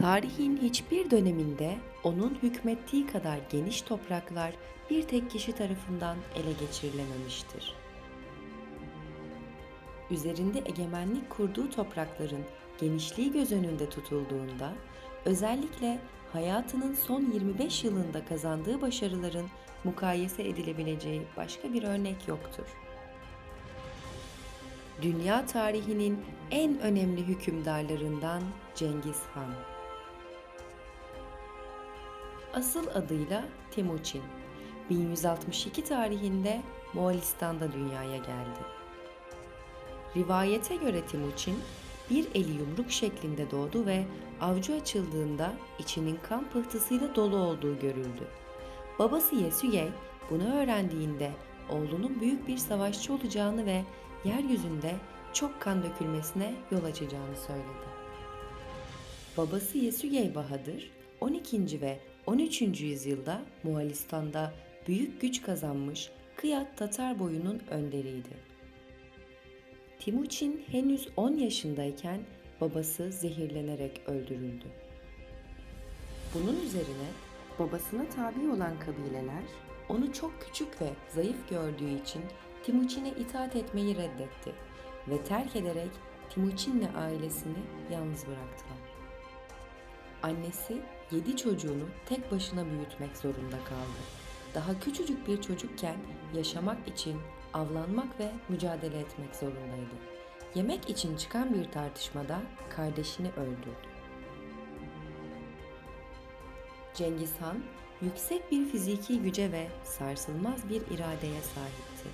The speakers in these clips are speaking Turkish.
Tarihin hiçbir döneminde onun hükmettiği kadar geniş topraklar bir tek kişi tarafından ele geçirilememiştir. Üzerinde egemenlik kurduğu toprakların genişliği göz önünde tutulduğunda, özellikle hayatının son 25 yılında kazandığı başarıların mukayese edilebileceği başka bir örnek yoktur. Dünya tarihinin en önemli hükümdarlarından Cengiz Han. Asıl adıyla Timuçin. 1162 tarihinde Moğolistan'da dünyaya geldi. Rivayete göre Timuçin bir eli yumruk şeklinde doğdu ve avcu açıldığında içinin kan pıhtısıyla dolu olduğu görüldü. Babası Yesügey bunu öğrendiğinde oğlunun büyük bir savaşçı olacağını ve yeryüzünde çok kan dökülmesine yol açacağını söyledi. Babası Yesügey Bahadır 12. ve 13. yüzyılda Moğolistan'da büyük güç kazanmış Kıyat Tatar boyunun önderiydi. Timuçin henüz 10 yaşındayken babası zehirlenerek öldürüldü. Bunun üzerine babasına tabi olan kabileler onu çok küçük ve zayıf gördüğü için Timuçin'e itaat etmeyi reddetti ve terk ederek Timuçin'le ailesini yalnız bıraktılar. Annesi yedi çocuğunu tek başına büyütmek zorunda kaldı. Daha küçücük bir çocukken yaşamak için avlanmak ve mücadele etmek zorundaydı. Yemek için çıkan bir tartışmada kardeşini öldürdü. Cengiz Han yüksek bir fiziki güce ve sarsılmaz bir iradeye sahipti.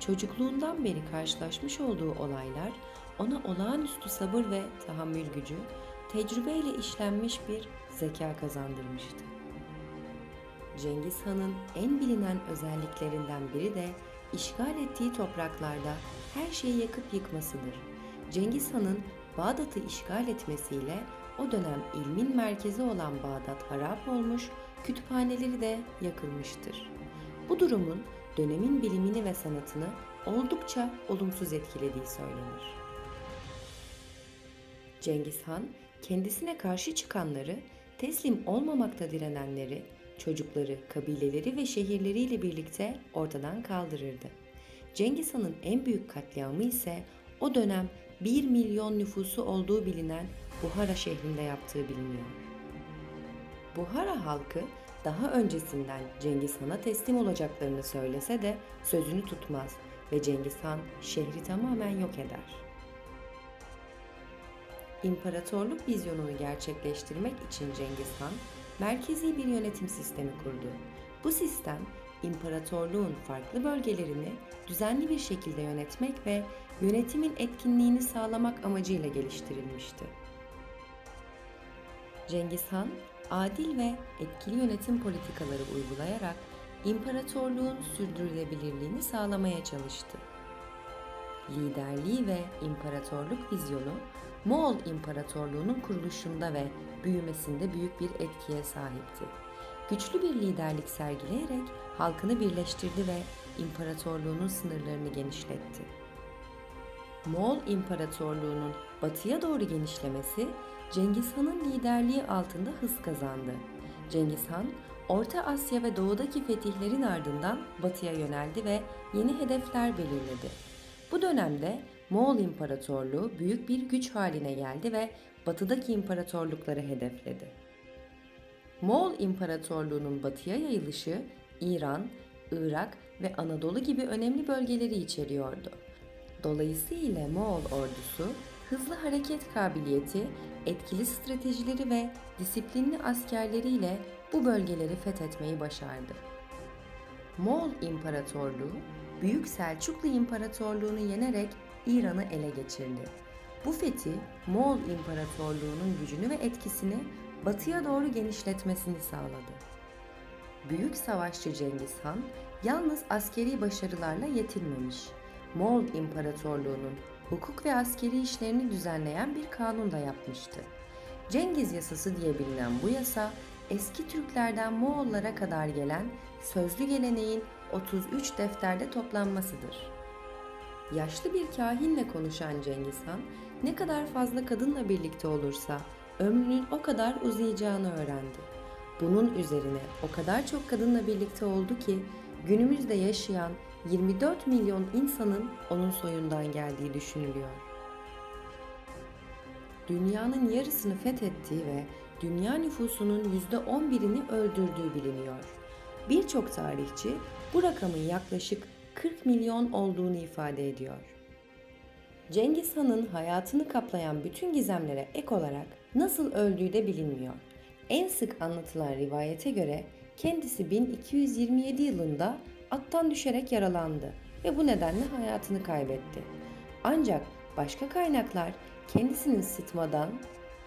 Çocukluğundan beri karşılaşmış olduğu olaylar ona olağanüstü sabır ve tahammül gücü, tecrübeyle işlenmiş bir zeka kazandırmıştı. Cengiz Han'ın en bilinen özelliklerinden biri de işgal ettiği topraklarda her şeyi yakıp yıkmasıdır. Cengiz Han'ın Bağdat'ı işgal etmesiyle o dönem ilmin merkezi olan Bağdat harap olmuş, kütüphaneleri de yakılmıştır. Bu durumun dönemin bilimini ve sanatını oldukça olumsuz etkilediği söylenir. Cengiz Han kendisine karşı çıkanları, teslim olmamakta direnenleri, çocukları, kabileleri ve şehirleriyle birlikte ortadan kaldırırdı. Cengiz Han'ın en büyük katliamı ise o dönem 1 milyon nüfusu olduğu bilinen Buhara şehrinde yaptığı biliniyor. Buhara halkı daha öncesinden Cengiz Han'a teslim olacaklarını söylese de sözünü tutmaz ve Cengiz Han şehri tamamen yok eder. İmparatorluk vizyonunu gerçekleştirmek için Cengiz Han merkezi bir yönetim sistemi kurdu. Bu sistem imparatorluğun farklı bölgelerini düzenli bir şekilde yönetmek ve yönetimin etkinliğini sağlamak amacıyla geliştirilmişti. Cengiz Han, adil ve etkili yönetim politikaları uygulayarak imparatorluğun sürdürülebilirliğini sağlamaya çalıştı. Liderliği ve imparatorluk vizyonu Moğol İmparatorluğu'nun kuruluşunda ve büyümesinde büyük bir etkiye sahipti. Güçlü bir liderlik sergileyerek halkını birleştirdi ve imparatorluğunun sınırlarını genişletti. Moğol İmparatorluğu'nun batıya doğru genişlemesi Cengiz Han'ın liderliği altında hız kazandı. Cengiz Han, Orta Asya ve doğudaki fetihlerin ardından batıya yöneldi ve yeni hedefler belirledi. Bu dönemde Moğol İmparatorluğu büyük bir güç haline geldi ve batıdaki imparatorlukları hedefledi. Moğol İmparatorluğu'nun batıya yayılışı İran, Irak ve Anadolu gibi önemli bölgeleri içeriyordu. Dolayısıyla Moğol ordusu hızlı hareket kabiliyeti, etkili stratejileri ve disiplinli askerleriyle bu bölgeleri fethetmeyi başardı. Moğol İmparatorluğu, Büyük Selçuklu İmparatorluğunu yenerek İran'ı ele geçirdi. Bu fethi Moğol İmparatorluğu'nun gücünü ve etkisini batıya doğru genişletmesini sağladı. Büyük savaşçı Cengiz Han yalnız askeri başarılarla yetinmemiş. Moğol İmparatorluğu'nun hukuk ve askeri işlerini düzenleyen bir kanun da yapmıştı. Cengiz Yasası diye bilinen bu yasa, eski Türklerden Moğollara kadar gelen sözlü geleneğin 33 defterde toplanmasıdır. Yaşlı bir kahinle konuşan Cengiz Han, ne kadar fazla kadınla birlikte olursa ömrünün o kadar uzayacağını öğrendi. Bunun üzerine o kadar çok kadınla birlikte oldu ki günümüzde yaşayan 24 milyon insanın onun soyundan geldiği düşünülüyor. Dünyanın yarısını fethettiği ve dünya nüfusunun %11'ini öldürdüğü biliniyor. Birçok tarihçi bu rakamın yaklaşık 40 milyon olduğunu ifade ediyor. Cengiz Han'ın hayatını kaplayan bütün gizemlere ek olarak nasıl öldüğü de bilinmiyor. En sık anlatılan rivayete göre kendisi 1227 yılında attan düşerek yaralandı ve bu nedenle hayatını kaybetti. Ancak başka kaynaklar kendisinin sıtmadan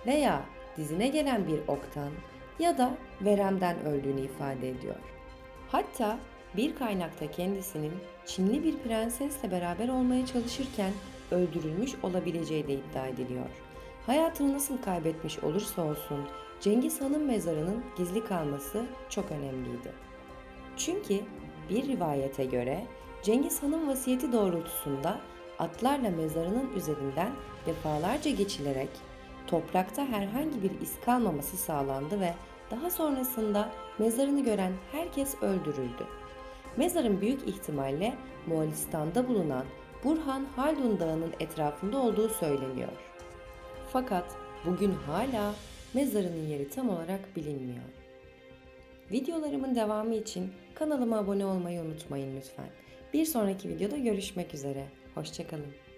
veya dizine gelen bir oktan ya da veremden öldüğünü ifade ediyor. Hatta bir kaynakta kendisinin Çinli bir prensesle beraber olmaya çalışırken öldürülmüş olabileceği de iddia ediliyor. Hayatını nasıl kaybetmiş olursa olsun Cengiz Han'ın mezarının gizli kalması çok önemliydi. Çünkü bir rivayete göre Cengiz Han'ın vasiyeti doğrultusunda atlarla mezarının üzerinden defalarca geçilerek toprakta herhangi bir iz kalmaması sağlandı ve daha sonrasında mezarını gören herkes öldürüldü. Mezarın büyük ihtimalle Moğolistan'da bulunan Burhan Haldun Dağı'nın etrafında olduğu söyleniyor. Fakat bugün hala mezarının yeri tam olarak bilinmiyor. Videolarımın devamı için kanalıma abone olmayı unutmayın lütfen. Bir sonraki videoda görüşmek üzere. Hoşçakalın.